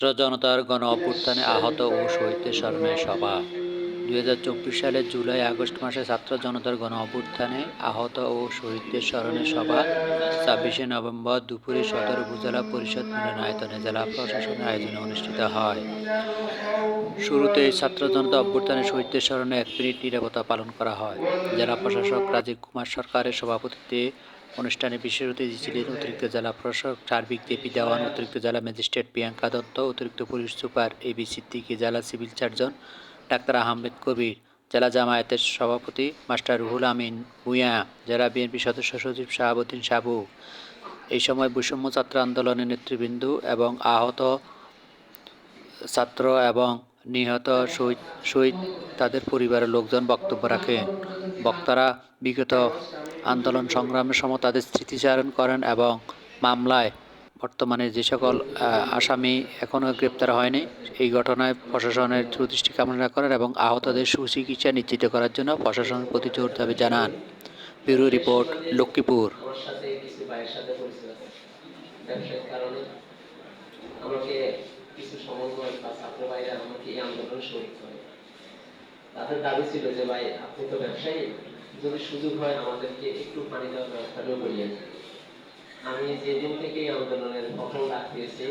ছাত্র জনতার গণ অভ্যুত্থানে আহত ও শহীদদের স্মরণে সভা। দুই হাজার চব্বিশ সালের জুলাই আগস্ট মাসে ছাত্র জনতার গণ অভ্যুত্থানে আহত ও শহীদদের স্মরণে সভা। ছাব্বিশে নভেম্বর দুপুরে সদর উপজেলা পরিষদ মিলনায়তনে জেলা প্রশাসনের আয়োজনে অনুষ্ঠিত হয়। শুরুতেই ছাত্র জনতা অভ্যুত্থানে শহীদদের স্মরণে এক মিনিট নিরাপত্তা পালন করা হয়। জেলা প্রশাসক রাজীব কুমার সরকারের সভাপতিত্বে অনুষ্ঠানে বিশেষ অতিথি ছিলেন অতিরিক্ত জেলা প্রশাসক সার্বিক দেবী দেওয়ান, অতিরিক্ত জেলা ম্যাজিস্ট্রেট প্রিয়াঙ্কা দত্ত, অতিরিক্ত police super A B Siddiqui, জেলা civil surgeon doctor Ahmed Kabir, জেলা জামায়াতের সভাপতি মাস্টার রুহুল আমিন ভূঁইয়া, জেলা বিএনপি সদস্য সচিব শাহাবুদ্দিন সাবু। এই সময় বৈষম্য ছাত্র আন্দোলনের নেতৃবৃন্দ এবং আহত ছাত্র এবং নিহত শহীদ শহীদ তাদের পরিবারের লোকজন বক্তব্য রাখেন। বক্তারা বিগত আন্দোলন সংগ্রামের সময় তাদের স্মৃতিচারণ করেন এবং মামলায় বর্তমানে যে সকল আসামি এখনও গ্রেপ্তার হয়নি, এই ঘটনায় প্রশাসনের সুদৃষ্টি কামনা করেন এবং আহতদের সুচিকিৎসা নিশ্চিত করার জন্য প্রশাসনের প্রতি জোর দাবি জানান। Bureau report, Lakshmipur. তাদের দাবি ছিল যে, ভাই, আপনি তো ব্যবসায়ী। যদি সুযোগ হয় আমাদেরকে একটু পানি দেওয়ার ব্যবস্থাটাও করিয়ে আমি যেদিন থেকে এই আন্দোলনের প্রথম ডাক পেয়েছি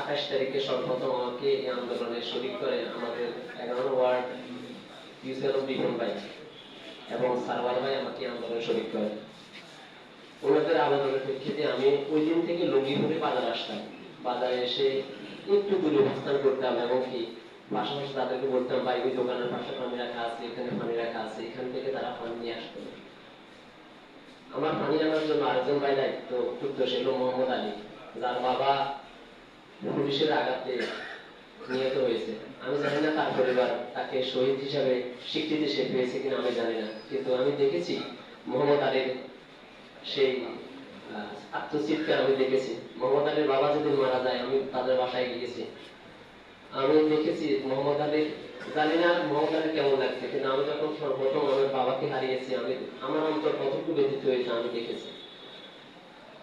আঠাশ তারিখে সর্বপ্রথম আমাকে এই আন্দোলনে শরীর করে আমাদের এগারো ওয়ার্ড ইউসেল বিপন ভাই এবং সারওয়ার ভাই আমাকে আন্দোলনে শরীর করে। ওনাদের আবেদনের প্রেক্ষিতে আমি ওই দিন থেকে লুঙ্গি পরে বাজারে আসতাম। বাজারে এসে একটু দূরে অবস্থান করতাম এবং কি পাশাপাশি তাদেরকে বলতাম ভাই, ওই দোকানের পাশে পানি রাখা আছে, এখানে পানি রাখা আছে, এখান থেকে তারা পানি নিয়ে আসতো আমার পানি আনার জন্য আরেকজন ভাই দায়িত্ব যুক্ত ছিল মোহাম্মদ আলী, যার বাবা পুলিশের আঘাতে নিহত হয়েছে। আমি জানি না তার পরিবার তাকে শহীদ হিসাবে স্বীকৃতি সে পেয়েছে কিনা, আমি জানি না। কিন্তু আমি দেখেছি মোহাম্মদ আলীর সেই আত্মচিৎকার আমি দেখেছি। মোহাম্মদ আলীর বাবা যেদিন মারা যায়, আমি তাদের বাসায় গিয়েছি। আমি দেখেছি মোহাম্মদ আলীর জানি না মোহাম্মদ আলী কেমন লাগছে কিন্তু আমি যখন সর্বপ্রথম আমার বাবাকে হারিয়েছি আমি আমার অন্তর কতটুকু ব্যথিত হয়েছে আমি দেখেছি।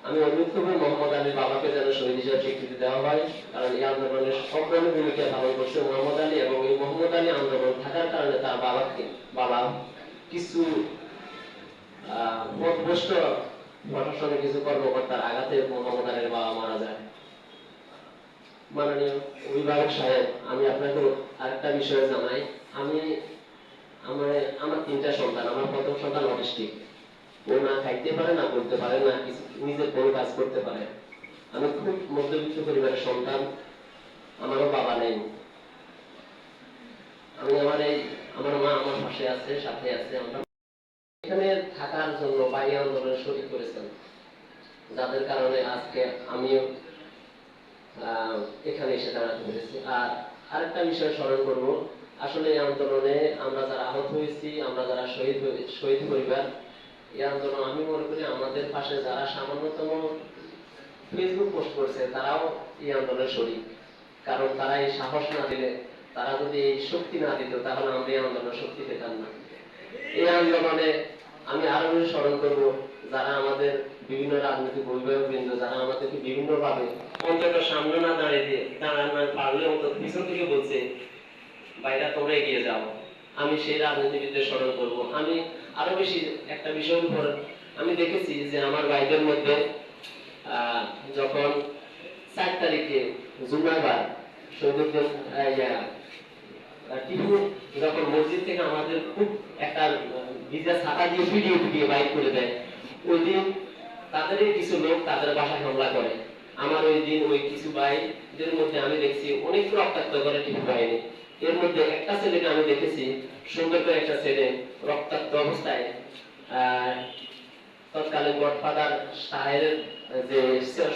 আমি অনুরোধ করব মোহাম্মদ আলীর বাবাকে যেন শহীদ হিসাবে স্বীকৃতি দেওয়া হয় কারণ এই আন্দোলনের অগ্রণী ভূমিকা পালন করছে মোহাম্মদ আলী এবং এই মোহাম্মদ আলী আন্দোলন থাকার কারণে তার বাবাকে বাবা কিছু আহ, পথভ্রষ্ট প্রশাসনের কিছু কর্মকর্তার আঘাতে মোহাম্মদ আলীর বাবা মারা যায়। মাননীয় অভিভাবক সাহেব, আমি আপনাকে আরেকটা বিষয় জানাই। আমি আমার আমার তিনটা সন্তান, আমার প্রথম সন্তান অটিস্টিক। ও না খাইতে পারে, না বলতে পারে, না নিজের কোনো কাজ করতে পারে। আমি খুব মধ্যবিত্ত পরিবারের সন্তান, আমারও বাবা নেই। আমি আমার এই, আমার মা আমার পাশে আছে, সাথে আছে। আমরা এখানে থাকার জন্য বাইরে আন্দোলনে শরীর করেছেন। যাদের কারণে আজকে আমিও এখানে এসে দাঁড়াতে পেরেছি। আর আরেকটা বিষয় স্মরণ করব, আসলে এই আন্দোলনে আমরা যারা আহত হয়েছি, আমরা যারা শহীদ শহীদ পরিবার, এই আন্দোলন আমি মনে করি আমাদের পাশে যারা সামান্যতম ফেসবুক পোস্ট করছে, তারাও এই আন্দোলনে শরীর কারণ তারা এই সাহস না দিলে, তারা যদি এই শক্তি না দিত, তাহলে আমরা এই আন্দোলনে শক্তি পেতাম না। এই আন্দোলনে আমি আরও স্মরণ করব, যারা আমাদের বিভিন্ন রাজনৈতিক অভিভাবক বৃন্দ যারা আমাদেরকে বিভিন্ন ভাবে অন্তত সামনে না দাঁড়িয়ে দিয়ে দাঁড়ানো পারলে অন্তত পিছন থেকে বলছে বাইরা তোমরা এগিয়ে যাও। আমি সেই রাজনীতিবিদদের স্মরণ করব। আমি আরও বেশি একটা বিষয়ের উপর আমি দেখেছি যে আমার ভাইদের মধ্যে যখন চার তারিখে জুমাবার যখন মসজিদ থেকে আমাদের খুব একটা ভিজা ছাতা দিয়ে ভিডিও ভিডিও বাইক করে দেয়, ওই দিন তাদেরই কিছু লোক তাদের বাসায় হামলা করে। আমার ওই দিন ওই কিছু ভাইদের মধ্যে আমি দেখছি, অনেক রক্তাক্ত করে টিপু বাহিনী। এর মধ্যে একটা ছেলেকে আমি দেখেছি, সুন্দর করে একটা ছেলে রক্তাক্ত অবস্থায় তৎকালীন গডফাদার সাহের যে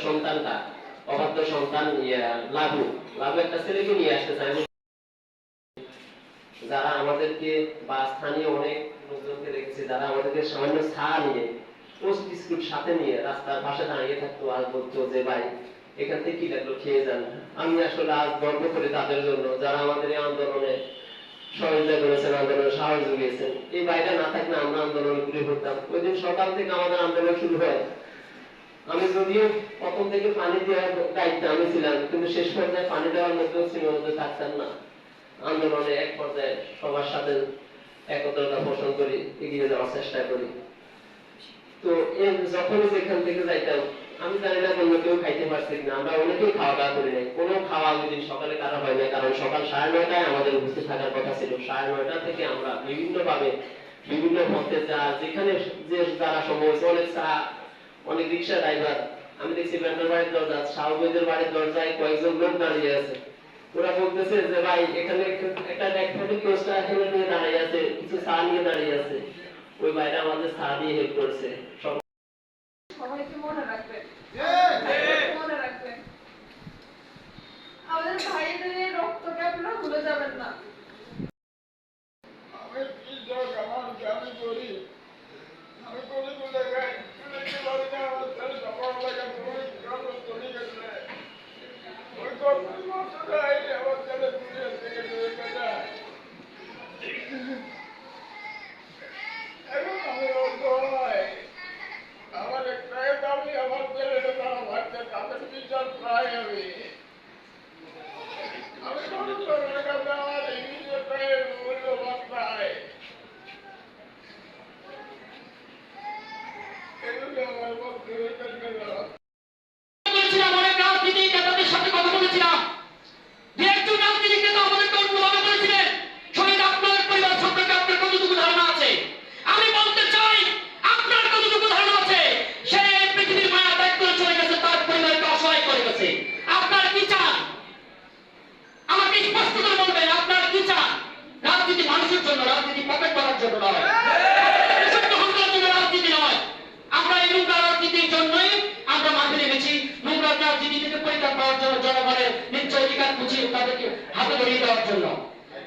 সন্তানটা, অবাধ্য সন্তান লাভু লাবু। একটা ছেলেকে নিয়ে আসতে চায় যারা আমাদেরকে বা স্থানীয় অনেক লোকজনকে দেখেছি, যারা আমাদেরকে সামান্য চা নিয়ে পোস্ট বিস্কুট সাথে নিয়ে রাস্তার পাশে দাঁড়িয়ে থাকতো আর বলতো যে, ভাই, এখান থেকে কি লাগল খেয়ে যান। আমি আসলে আজ গর্ব করি তাদের জন্য, যারা আমাদের এই আন্দোলনে সহযোগিতা করেছেন, আন্দোলনে সাহস জুগিয়েছেন। এই বাইরে না থাকলে আমরা আন্দোলনে ঘুরে ঘুরতাম ওই দিন সকাল থেকে আমাদের আন্দোলন শুরু হয়। আমি যদিও প্রথম থেকে পানি দেওয়ার দায়িত্ব আমি ছিলাম, কিন্তু শেষ পর্যায়ে পানি দেওয়ার মধ্যেও সীমাবদ্ধ থাকতেন না। আন্দোলনে এক পর্যায়ে সবার সাথে একত্রতা পোষণ করি, এগিয়ে যাওয়ার চেষ্টা করি। তো যখনই যেখান থেকে যাইতাম, আমি জানি না অন্য কেউ খাইতে পারছে কিনা, আমরা অনেকেই খাওয়া দাওয়া করি নাই। কোনো খাওয়া ওই সকালে কারও হয় নাই, কারণ সকাল সাড়ে নয়টায় আমাদের উপস্থিত থাকার কথা ছিল। সাড়ে নয়টা থেকে আমরা বিভিন্ন ভাবে বিভিন্ন পথে যা, যেখানে যে যারা সম্ভব হয়েছে, অনেক চা, অনেক রিক্সা ড্রাইভার আমি দেখছি ব্যান্ডার বাড়ির দরজা শাহবৈদের বাড়ির দরজায় কয়েকজন লোক দাঁড়িয়ে আছে। ওরা বলতেছে যে, ভাই, এখানে একটা ডেকফেটিক কোর্সটা এখানে নিয়ে দাঁড়িয়ে আছে, কিছু চা নিয়ে দাঁড়িয়ে আছে। চা হেল্প করছে সব সবাইকে মনে রাখবেন মনে রাখবেন আমাদের ভাইদের এই রক্তকে আপনারা ভুলে যাবেন না আমি কি যোগ আমার আমি করি আমি করি বলে গাই চলে পারি না আমার ছেলে সকাল লাগা তুমি কালো চলে গেছে ওই তো মাত্র যাই আমার ছেলে দুনিয়া থেকে চলে গেছে এখন আমি অসহায় আমার একটাই দাবি আমার ছেলেটা তারা বাচ্চা তাদের বিচার প্রায় আমি আমি কোনো কারণে কাছে আমার ইংলিশে প্রায় মূল্যবান নাই এগুলো আমার মধ্যে রেখে গেল বলেছিলাম অনেক রাজনীতিক নেতাদের সাথে কথা বলেছিলাম যে একজন রাজনীতিক নেতা আমাদেরকে অন্যভাবে বলেছিলেন শহীদ আপনার পরিবার সম্পর্কে আপনার কতটুকু ধারণা আছে আমি বলতে চাই আপনার কতটুকু ধারণা আছে সে এই পৃথিবীর মায়া ত্যাগ করে চলে গেছে তার পরিবারকে অসহায় করে গেছে আপনার কি চান আমাকে স্পষ্ট করে বলবেন আপনার কি চান রাজনীতি মানুষের জন্য রাজনীতি পকেট করার জন্য নয় এসব গ্রহণ করার জন্য রাজনীতি নয় আমরা এই নোংরা রাজনীতির জন্যই আমরা মাঠে নেমেছি নোংরা রাজনীতি থেকে পরিত্রাণ পাওয়ার জন্য জনগণের ন্যায্য অধিকার বুঝিয়ে তাদেরকে হাতে ধরিয়ে দেওয়ার জন্য।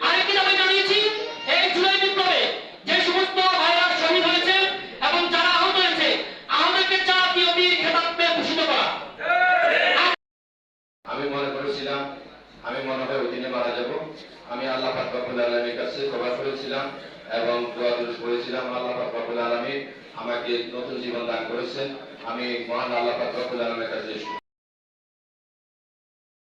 আরেকদিন আমি জানিয়েছি, এই জুলাই বিপ্লবে যে সমস্ত ভাইরা শহীদ হয়েছে এবং যারা আহত হয়েছে, আমাদেরকে জাতীয় বীর খেতাব ভূষিত করা। আমি মনে করেছিলাম, আমি মনে হয় ওই দিনে মারা যাব। আমি আল্লাহ পাক রব্বুল আলামিনের কাছে ক্ষমা করেছিলাম এবং দোয়া দুরূদ করেছিলাম আল্লাহ পাক রব্বুল আলামিন আমাকে নতুন জীবন দান করেছেন। আমি মহান আল্লাহ পাক রব্বুল আলামিনের কাছে